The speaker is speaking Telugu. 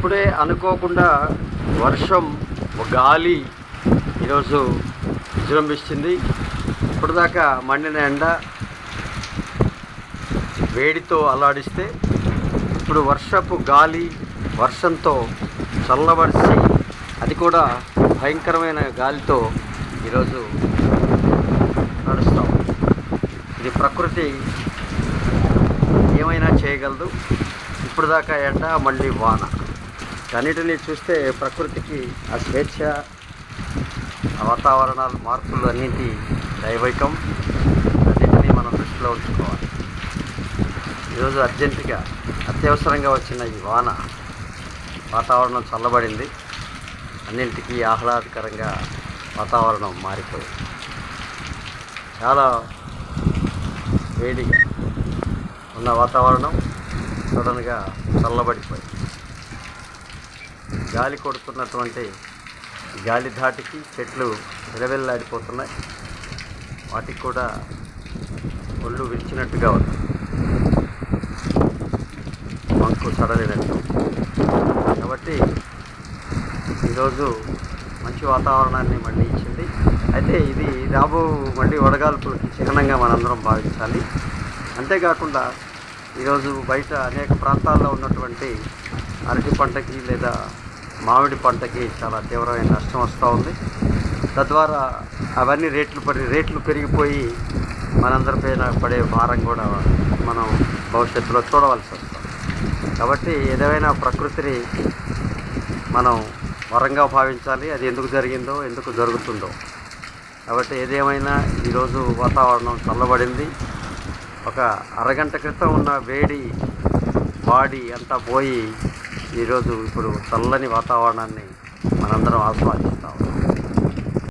ఇప్పుడే అనుకోకుండా వర్షం గాలి ఈరోజు విజృంభిస్తుంది. ఇప్పటిదాకా మండిన ఎండ వేడితో అల్లాడిస్తే ఇప్పుడు వర్షపు గాలి వర్షంతో చల్లబరిచి అది కూడా భయంకరమైన గాలితో ఈరోజు నడుస్తాం. ఇది ప్రకృతి ఏమైనా చేయగలదు. ఇప్పుడు దాకా ఎండ మళ్ళీ వాన. అన్నిటినీ చూస్తే ప్రకృతికి ఆ స్వేచ్ఛ ఆ వాతావరణాలు మార్పులు అన్నింటి దైవైకం. అన్నింటినీ మనం దృష్టిలో ఉంచుకోవాలి. ఈరోజు అర్జెంటుగా అత్యవసరంగా వచ్చిన ఈ వాన వాతావరణం చల్లబడింది. అన్నింటికీ ఆహ్లాదకరంగా వాతావరణం మారిపోయింది. చాలా వేడిగా ఉన్న వాతావరణం సడన్గా చల్లబడిపోయింది. గాలి కొడుతున్నటువంటి గాలి ధాటికి చెట్లు విలవిల్లాడిపోతున్నాయి. వాటికి కూడా ఒళ్ళు విరిచినట్టుగా ఉంది. మంకు సడలినట్టు. కాబట్టి ఈరోజు మంచి వాతావరణాన్ని మళ్ళీ ఇచ్చింది. అయితే ఇది రాబో మళ్ళీ వడగాల్పులకి చిహ్నంగా మనందరం భావించాలి. అంతేకాకుండా ఈరోజు బయట అనేక ప్రాంతాల్లో ఉన్నటువంటి అరటి పంటకి లేదా మామిడి పంటకి చాలా తీవ్రమైన నష్టం వస్తూ ఉంది. తద్వారా అవన్నీ రేట్లు పడి రేట్లు పెరిగిపోయి మనందరిపైన పడే భారం కూడా మనం భవిష్యత్తులో చూడవలసి వస్తుంది. కాబట్టి ఏదైనా ప్రకృతిని మనం వరంగా భావించాలి. అది ఎందుకు జరిగిందో ఎందుకు జరుగుతుందో. కాబట్టి ఏదేమైనా ఈరోజు వాతావరణం చల్లబడింది. ఒక అరగంట క్రితం ఉన్న వేడి బాడీ అంతా పోయి ఈరోజు ఇప్పుడు చల్లని వాతావరణాన్ని మనందరం ఆస్వాదిస్తాం.